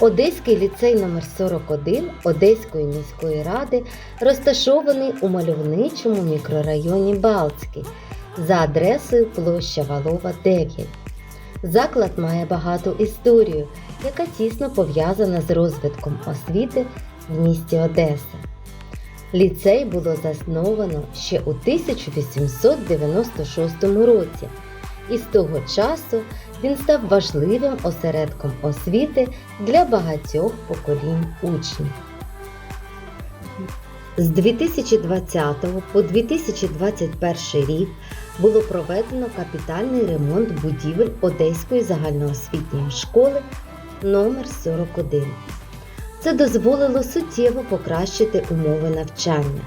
Одеський ліцей номер 41 Одеської міської ради розташований у мальовничому мікрорайоні Балтський за адресою площа Валова 9. Заклад має багату історію, яка тісно пов'язана з розвитком освіти в місті Одеса. Ліцей було засновано ще у 1896 році, і з того часу він став важливим осередком освіти для багатьох поколінь учнів. З 2020 по 2021 рік було проведено капітальний ремонт будівель Одеської загальноосвітньої школи номер 41 Це дозволило суттєво покращити умови навчання.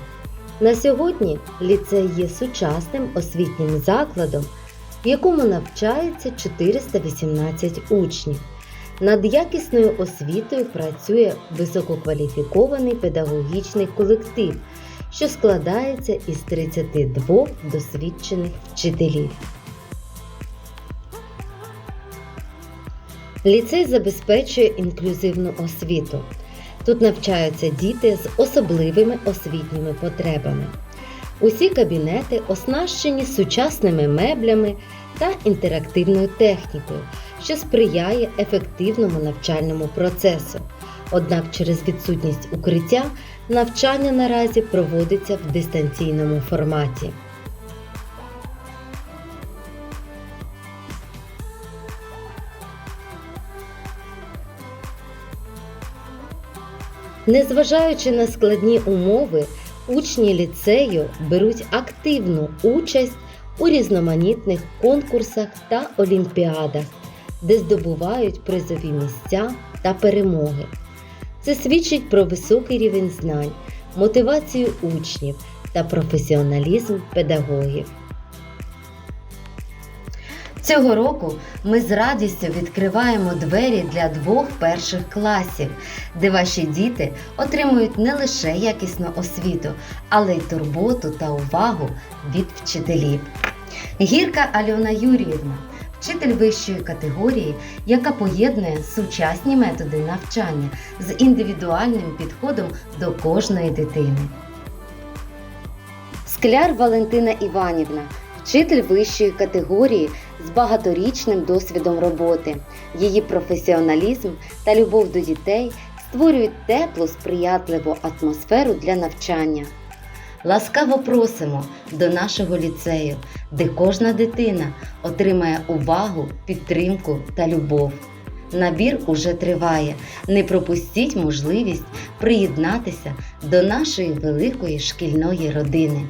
На сьогодні ліцей є сучасним освітнім закладом, в якому навчається 418 учнів. Над якісною освітою працює висококваліфікований педагогічний колектив, що складається із 32 досвідчених вчителів. Ліцей забезпечує інклюзивну освіту. Тут навчаються діти з особливими освітніми потребами. Усі кабінети оснащені сучасними меблями та інтерактивною технікою, що сприяє ефективному навчальному процесу. Однак через відсутність укриття навчання наразі проводиться в дистанційному форматі. Незважаючи на складні умови, учні ліцею беруть активну участь у різноманітних конкурсах та олімпіадах, де здобувають призові місця та перемоги. Це свідчить про високий рівень знань, мотивацію учнів та професіоналізм педагогів. Цього року ми з радістю відкриваємо двері для двох перших класів, де ваші діти отримують не лише якісну освіту, але й турботу та увагу від вчителів. Гірка Альона Юріївна, вчитель вищої категорії, яка поєднує сучасні методи навчання з індивідуальним підходом до кожної дитини. Скляр Валентина Іванівна, вчитель вищої категорії з багаторічним досвідом роботи. Її професіоналізм та любов до дітей створюють теплу, сприятливу атмосферу для навчання. Ласкаво просимо до нашого ліцею, де кожна дитина отримає увагу, підтримку та любов. Набір уже триває. Не пропустіть можливість приєднатися до нашої великої шкільної родини.